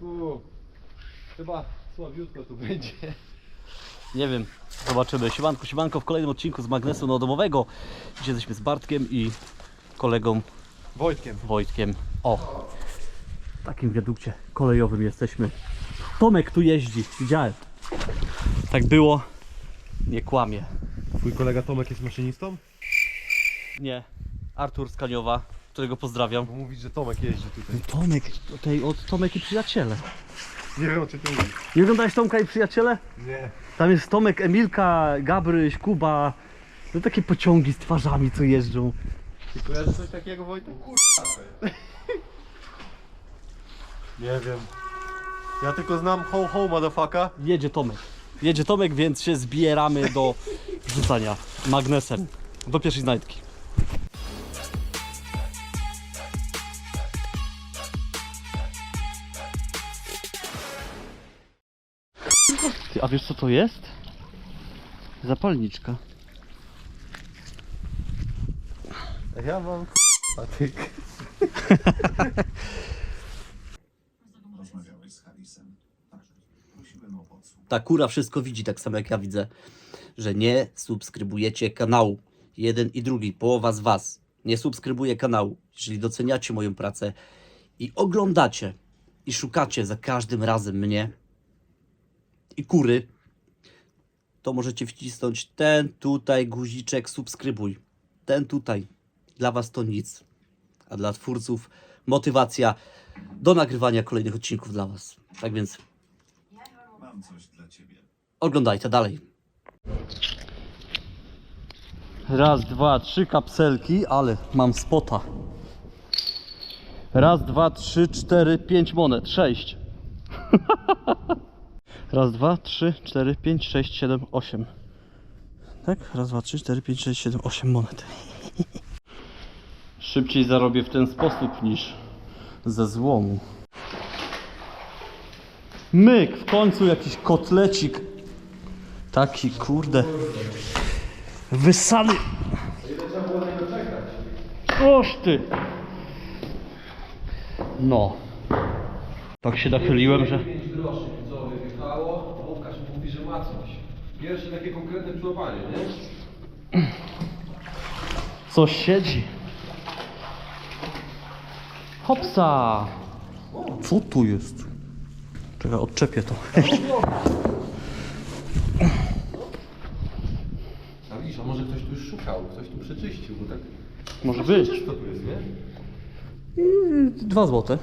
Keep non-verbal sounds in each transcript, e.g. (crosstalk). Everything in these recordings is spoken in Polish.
U, chyba słabiutko tu będzie. Nie wiem, zobaczymy. Siemanko, siemanko w kolejnym odcinku z magnesu nodomowego. Dzisiaj jesteśmy z Bartkiem i kolegą Wojtkiem. Wojtkiem. O, w takim wiadukcie kolejowym jesteśmy. Tomek tu jeździ, widziałem. Tak było, nie kłamie. Twój kolega Tomek jest maszynistą? Nie, Artur z Kaniowa, którego pozdrawiam. Bo mówisz, że Tomek jeździ tutaj. Tomek, tutaj od Tomek i przyjaciele. Nie wiem o czym ty mówisz. Nie oglądałeś Tomka i przyjaciele? Nie. Tam jest Tomek, Emilka, Gabryś, Kuba. No takie pociągi z twarzami, co jeżdżą. Ty kojarzysz coś takiego Wojtek? Nie wiem. Ja tylko znam ho ho motherfucker. Jedzie Tomek. Jedzie Tomek, więc się zbieramy do rzucania magnesem. Do pierwszej znajdki. Ty, a wiesz co to jest? Zapalniczka. Ja mam podsłuch. ta kura wszystko widzi, tak samo jak ja widzę, że nie subskrybujecie kanału. Jeden i drugi, połowa z Was nie subskrybuje kanału. Jeżeli doceniacie moją pracę i oglądacie i szukacie za każdym razem mnie i kury, to możecie wcisnąć ten tutaj guziczek subskrybuj. Ten tutaj. Dla Was to nic. A dla twórców motywacja do nagrywania kolejnych odcinków dla Was. Tak więc Mam coś dla ciebie. Oglądajcie dalej. Raz, dwa, trzy kapselki, ale mam spota. Raz, dwa, trzy, cztery, pięć monet. Sześć. (laughs) Raz, dwa, trzy, cztery, pięć, sześć, siedem, osiem. Tak? Raz, dwa, trzy, cztery, pięć, sześć, siedem, osiem monet. (laughs) Szybciej zarobię w ten sposób niż ze złomu. Myk, w końcu jakiś kotlecik. Taki kurde. Wysany. Oż ty. No. Tak się nachyliłem, że... 5 groszy co wyjechało, Łukasz mówi, że ma coś. Pierwsze takie konkretne przyłapanie, nie? Coś siedzi. Hopsa. Co tu jest? Czekaj, odczepię to. A widzisz, a może ktoś tu już szukał, ktoś tu przeczyścił, bo tak... Może być. Co tu jest, nie? Dwa złote.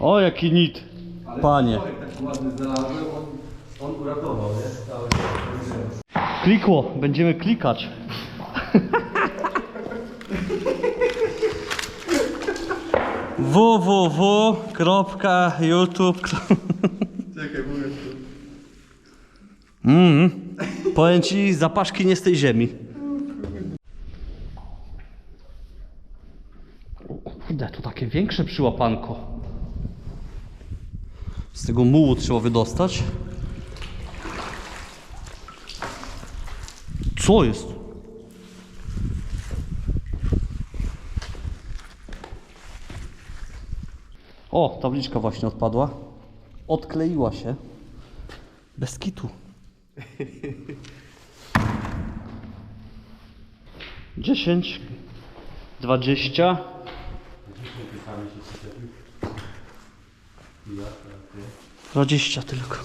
O, jaki nit. Panie. Tak ładny znalazłem, on, on uratował, nie? Cały Klikło, będziemy klikać. (laughs) www.youtube. Czekaj, mówię tu. Mm. Powiem ci, zapaszki nie z tej ziemi. Kurde, to takie większe przyłapanko. Z tego mułu trzeba wydostać. Co jest? O, tabliczka właśnie odpadła. Odkleiła się. Bez kitu. (laughs) Dziesięć, dwadzieścia. Dwadzieścia tylko.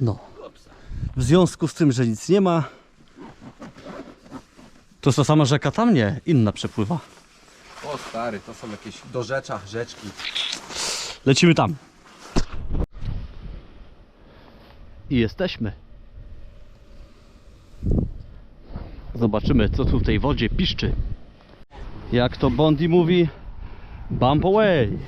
No. W związku z tym, że nic nie ma, to jest ta sama rzeka tam nie, inna przepływa. O stary, to są jakieś dorzecza, rzeczki. Lecimy tam. I jesteśmy. Zobaczymy, co tu w tej wodzie piszczy. Jak to Bondi mówi, bump away.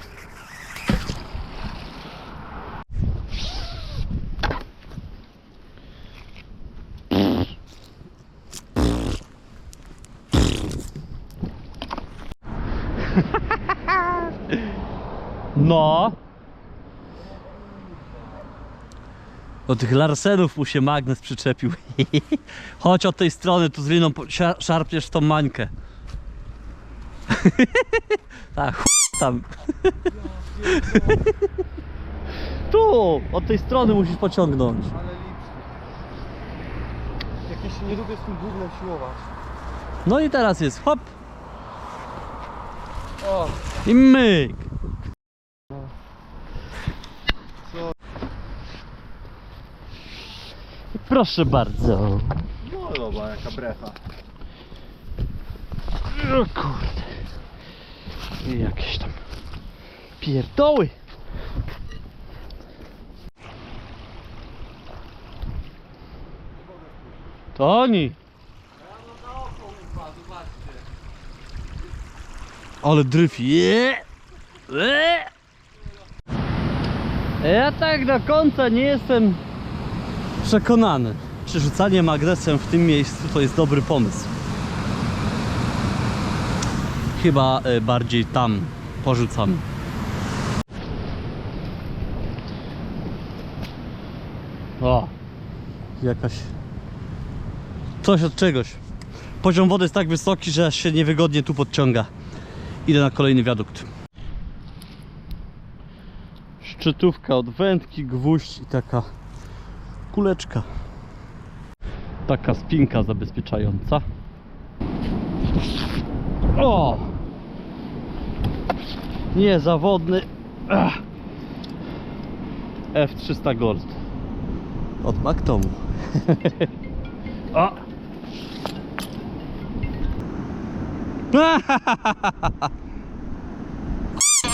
No. Do tych Larsenów mu się magnes przyczepił. (laughs) Chodź od tej strony, tu z liną szarpniesz tą mańkę. (laughs) tak, ch... tam. (laughs) tu, od tej strony musisz pociągnąć. Ale lipski. Jakieś nie lubię z tym gównem siłować. No i teraz jest hop O, i myk. Co? Proszę bardzo. no dobra, jaka brecha. O kurde. I jakieś tam pierdoły. To oni. Ale dryf. Je. Je. Ja tak do końca nie jestem przekonany, czy rzucanie magnesem w tym miejscu to jest dobry pomysł. Chyba e, bardziej tam porzucam. O, jakaś coś od czegoś. Poziom wody jest tak wysoki, że się niewygodnie tu podciąga. Idę na kolejny wiadukt. Szczytówka od wędki, gwóźdź i taka kuleczka. Taka spinka zabezpieczająca. O! Niezawodny Ach. F300 Gold od Maktomu. o!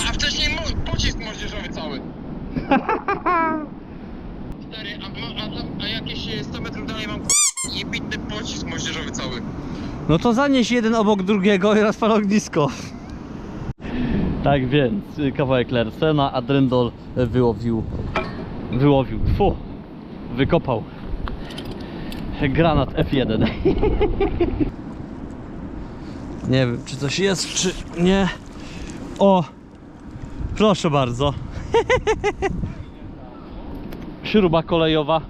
A wcześniej pocisk młodzieżowy cały. Stary, a, a, a jakieś e, 100 metrów dalej mam jebitny pocisk młodzieżowy cały. No to zanieś jeden obok drugiego i rozpal ognisko. Tak więc, kawałek Lersena, a Dryndol wyłowił, wyłowił, fu, wykopał granat F1. (laughs) Nie wiem, czy coś jest, czy nie. O, proszę bardzo. (laughs) Śruba kolejowa.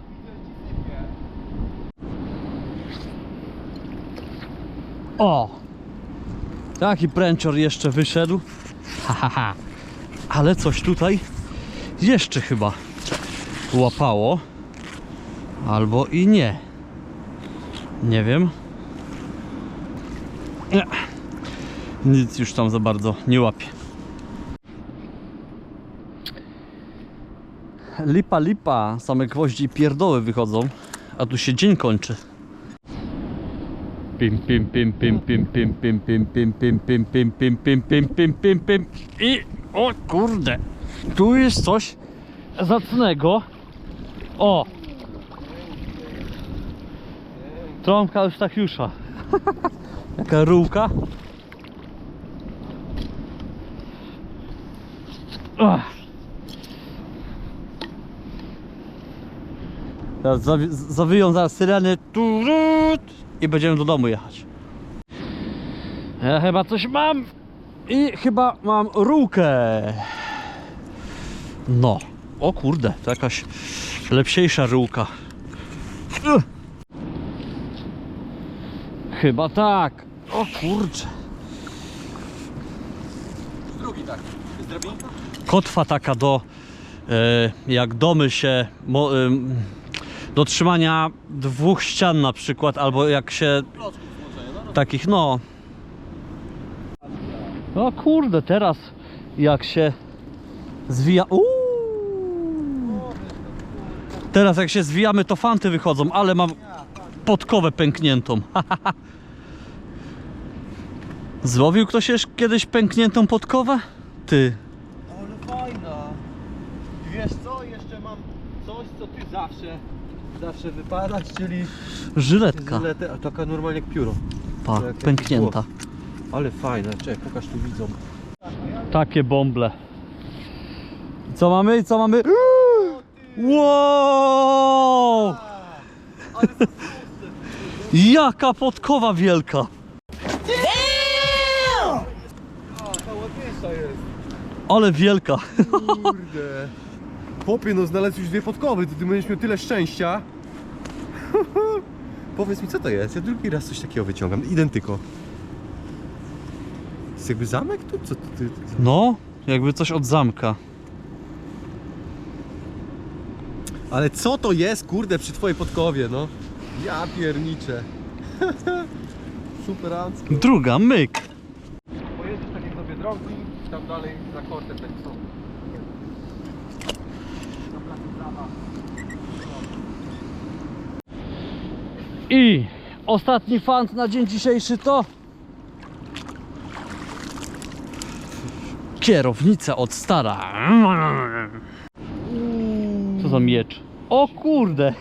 O! Taki pręcior jeszcze wyszedł. Ha, ha, ha. Ale coś tutaj jeszcze chyba łapało. Albo i nie. Nie wiem. Nic już tam za bardzo nie łapie. Lipa, lipa. Same gwoździe i pierdoły wychodzą. A tu się dzień kończy. Pim, pim, pim, pim, pim, pim, pim, pim, pim, pim, pim, pim, pim, pim, pim, pim, pim, pim. I o kurde, tu jest coś zacnego. O! Trąbka Eustachiusza. Jaka rurka. Ach. Teraz zawi- zawyją zaraz syreny turut, i będziemy do domu jechać. Ja chyba coś mam i chyba mam rurkę. No. O kurde, to jakaś lepsiejsza rurka. Chyba tak. O kurcze. Drugi tak. Jest drabinka? Kotwa taka do e, jak domy się do trzymania dwóch ścian na przykład albo jak się no. takich no o kurde teraz jak się zwija Uuu. teraz jak się zwijamy to fanty wychodzą ale mam podkowę pękniętą (laughs) złowił ktoś jeszcze kiedyś pękniętą podkowę? ty Ale fajna. Wiesz co? Jeszcze mam coś, co ty zawsze, zawsze wypadasz, czyli żyletka żyletę, a taka normalnie jak pióro. pa, jak pęknięta Ale fajna. Czekaj, pokaż tu widzom. Takie bąble. Co mamy? Co mamy? Wow! Jaka podkowa wielka! Ale wielka. Kurde. Chłopie, no znalazł już dwie podkowy, to ty będziesz miał tyle szczęścia. (laughs) Powiedz mi, co to jest? Ja drugi raz coś takiego wyciągam. Identyko. Jest jakby zamek tu? Co ty, ty, ty? No, jakby coś od zamka. Ale co to jest, kurde, przy twojej podkowie, no? Ja pierniczę. (laughs) Super ancko. Druga, myk. Pojedziesz takie sobie drogi, tam dalej za kortem tak są. I ostatni fant na dzień dzisiejszy to kierownica od stara. Co za miecz? O kurde! (laughs)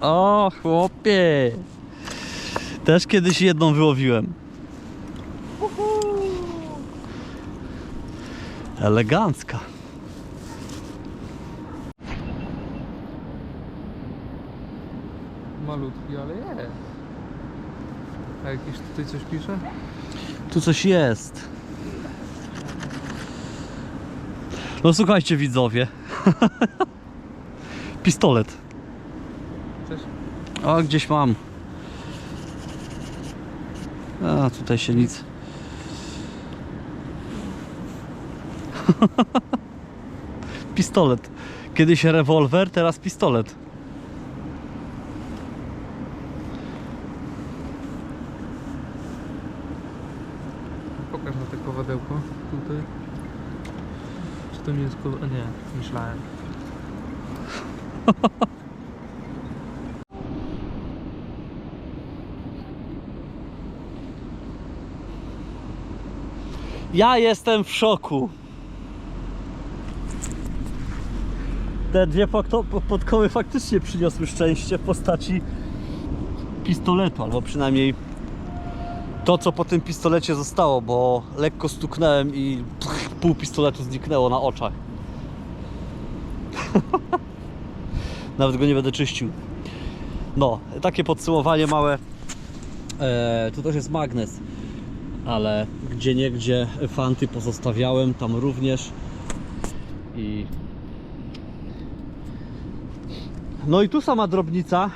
O chłopie! Też kiedyś jedną wyłowiłem. Elegancka. Malutki, ale jest. A jakiś tutaj coś pisze? Tu coś jest. No słuchajcie widzowie. (laughs) Pistolet. Coś? O, gdzieś mam. A, tutaj się nic. (laughs) pistolet. Kiedyś rewolwer, teraz pistolet. Pokaż na te kowadełko tutaj. To nie myślałem. (laughs) Ja jestem w szoku. Te dwie podkoły faktycznie przyniosły szczęście w postaci pistoletu, albo przynajmniej to, co po tym pistolecie zostało, bo lekko stuknąłem i pół pistoletu zniknęło na oczach. (laughs) Nawet go nie będę czyścił. No, takie podsumowanie małe. Eee, tu też jest magnes ale gdzie niegdzie fanty pozostawiałem, tam również i no i tu sama drobnica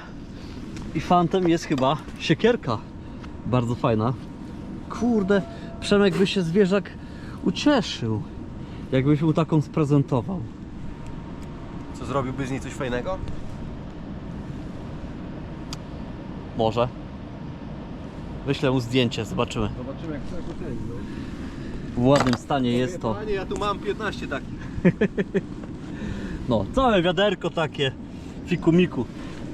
i fantem jest chyba siekierka bardzo fajna kurde, Przemek by się zwierzak ucieszył jakbyś mu taką sprezentował Co, zrobiłbyś z niej coś fajnego? może wyślę mu zdjęcie, zobaczymy Zobaczymy jak to ten, no. w ładnym stanie jest to Panie, ja tu mam 15 takich. (laughs) No, całe wiaderko takie fikumiku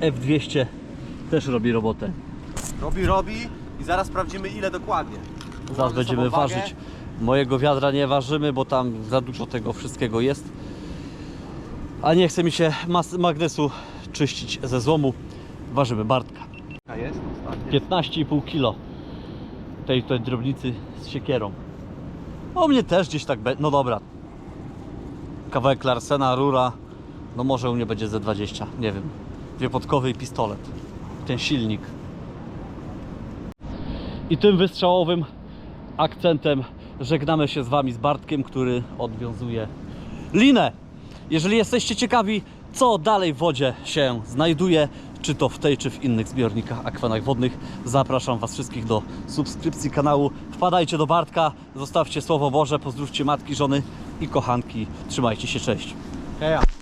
F200 też robi robotę. Robi, robi i zaraz sprawdzimy ile dokładnie. Zaraz będziemy sobą wagę. ważyć. Mojego wiadra nie ważymy, bo tam za dużo tego wszystkiego jest. A nie chce mi się magnesu czyścić ze złomu. Ważymy Bartka. A jest ostatnie. 15,5 kg tej, tej drobnicy z siekierą. O mnie też gdzieś tak będzie. No dobra. Kawałek Larsena, rura. No może u mnie będzie ze 20, nie wiem. Dwie podkowy i pistolet. Ten silnik. I tym wystrzałowym akcentem żegnamy się z Wami z Bartkiem, który odwiązuje linę. Jeżeli jesteście ciekawi, co dalej w wodzie się znajduje, czy to w tej, czy w innych zbiornikach, akwanach wodnych, zapraszam Was wszystkich do subskrypcji kanału. Wpadajcie do Bartka, zostawcie słowo Boże, pozdrówcie matki, żony i kochanki. Trzymajcie się, cześć. Heja.